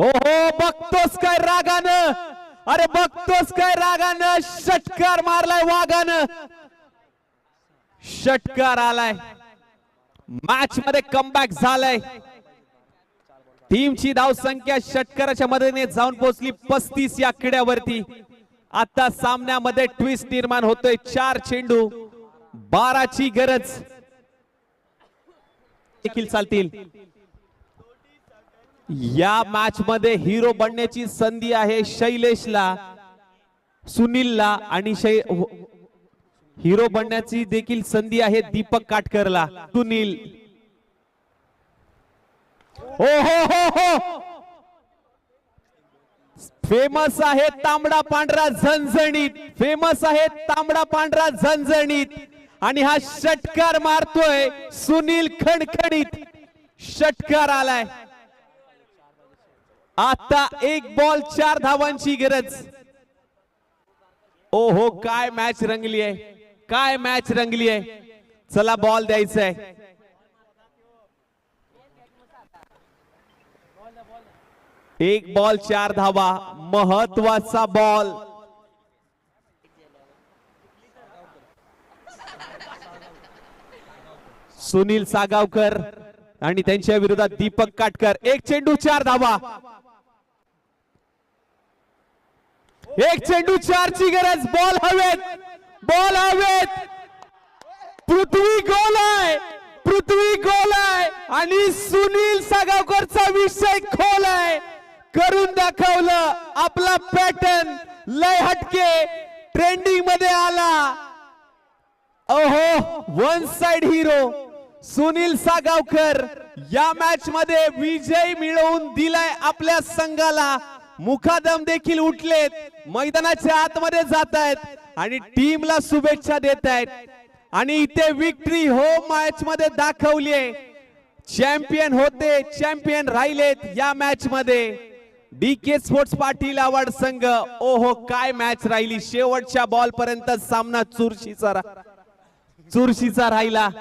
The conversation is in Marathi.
हो हो बघतोस काय रागानं. अरे बघतोस काय रागानं. षटकार मारलाय वागानं षटकार आलाय. मॅच मध्ये कमबॅक झालाय टीमची धावसंख्या षटकाराच्या मदतीने जाऊन पोहोचली पस्तीस या किड्यावरती. आता सामन्यामध्ये ट्विस्ट निर्माण होतोय चार चेंडू. बाराची गरज. देखील चालतील. या मॅच मध्ये हिरो बनण्याची संधी आहे शैलेशला सुनीलला आणि शै हो- हिरो बनण्याची देखील संधी आहे दीपक काटकरला. सुनील. हो हो हो हो. फेमस आहे तांबडा पांढरा झणझणीत. फेमस आहे तांबडा पांढरा झणझणीत. आणि हा षटकार मारतोय सुनील खणखणीत. षटकार आलाय. आता एक बॉल चार धावांची गरज. ओ हो काय मॅच रंगली आहे. काय मॅच रंगली आहे. चला बॉल द्यायचा आहे एक बॉल चार धावा. महत्त्वाचा बॉल सुनील सागावकर आणि त्यांच्या विरोधात दीपक काटकर. एक चेंडू चार धावा. एक चेंडू चारची गरज. बॉल हवेत. बॉल हवेत. पृथ्वी गोल आहे. पृथ्वी गोल आहे. आणि सुनील सागावकरचा विषय खोल आहे. करून दाखवलं आपला पॅटर्न. लय हटके. ट्रेंडिंगमध्ये आला. ओहो one side hero Sunil Sagavkar या मॅच मध्ये विजय मिळवून दिलाय आपल्या संघाला. मुखादम देखील उठलेत. मैदानाच्या आतमध्ये जात आहेत आणि टीमला शुभेच्छा देत आहेत आणि इथे विक्ट्री हो मॅच मध्ये दाखवली चॅम्पियन होते चॅम्पियन राहिलेत या मॅच मध्ये. डी के स्पोर्ट्स पाटील आवड संघ ओहो काय मॅच राहिली? शेवटच्या बॉल पर्यंत सामना चुरशीचा चुरशीचा राहिला.